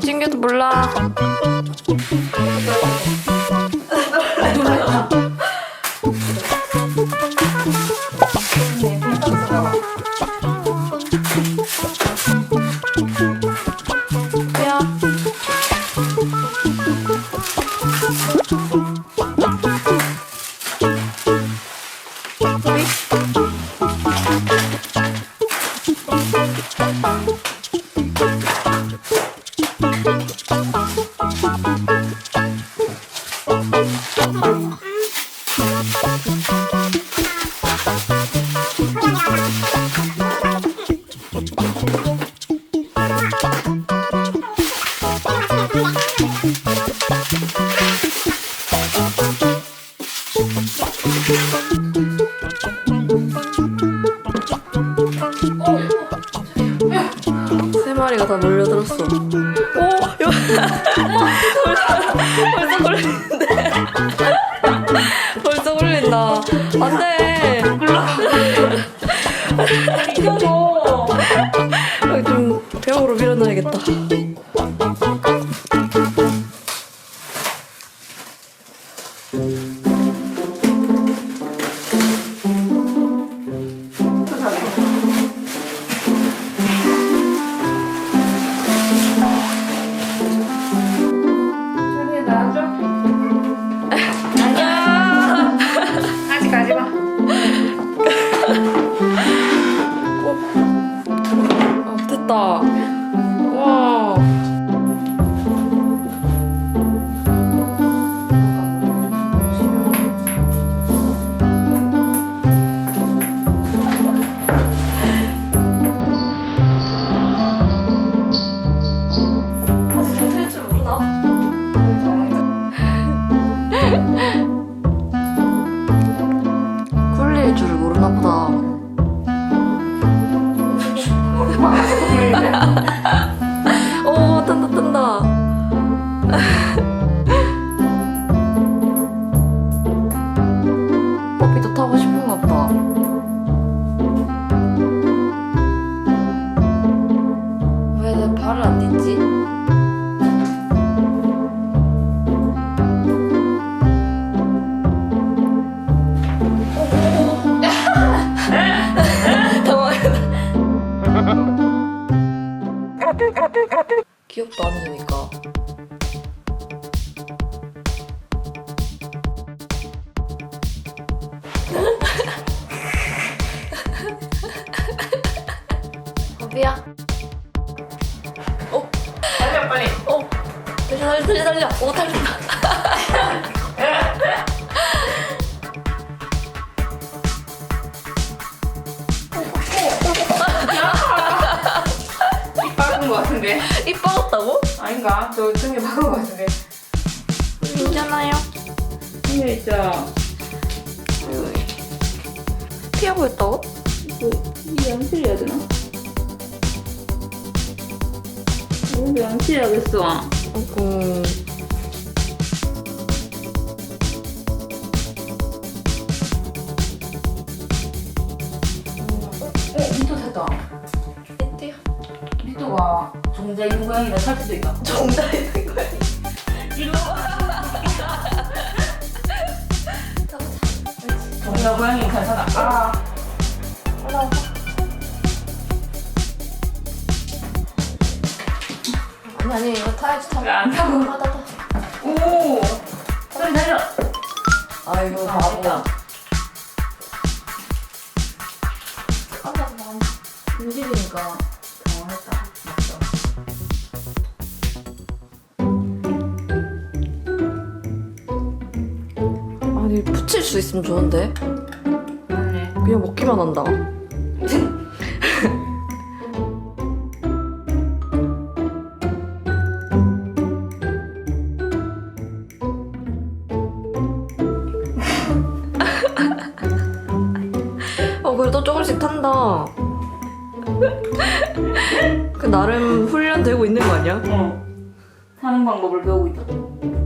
찡겨도 몰라. Bye. 세 마리가 다 몰려들었어. 오, 이거 벌써 벌써 걸리는데. 벌써 걸린다. 안 돼. 해놔야겠다. 어, 다 달려, 달려, 달려. 오, 달린다. 입 박은 거 같은데. 입 빠졌다고? 아닌가? 저 등에 박은 거 같은데. 괜찮아요. 등에 있죠. 피하고 있다고? 이 양치해야 되나? 근데 양치해야겠어. 음, 어, 미도 됐다. 띠 미도가 종자 있는 고양이가 살 수도 있다. 정답 있는 거야. 일로 종자 고양이 괜찮아. 아. 올라와. 아니 아니 이거 타야지 타고. 타고? 아, 타, 타. 오. 소리 달려. 아이고 아, 바보. 됐다. 움직이니까 당황했다. 맞죠? 아니 붙일 수 있으면 좋은데. 그냥 먹기만 한다. 그래도 조금씩 탄다. 그 나름 훈련 되고 있는 거 아니야? 어. 사는 방법을 배우고 있다.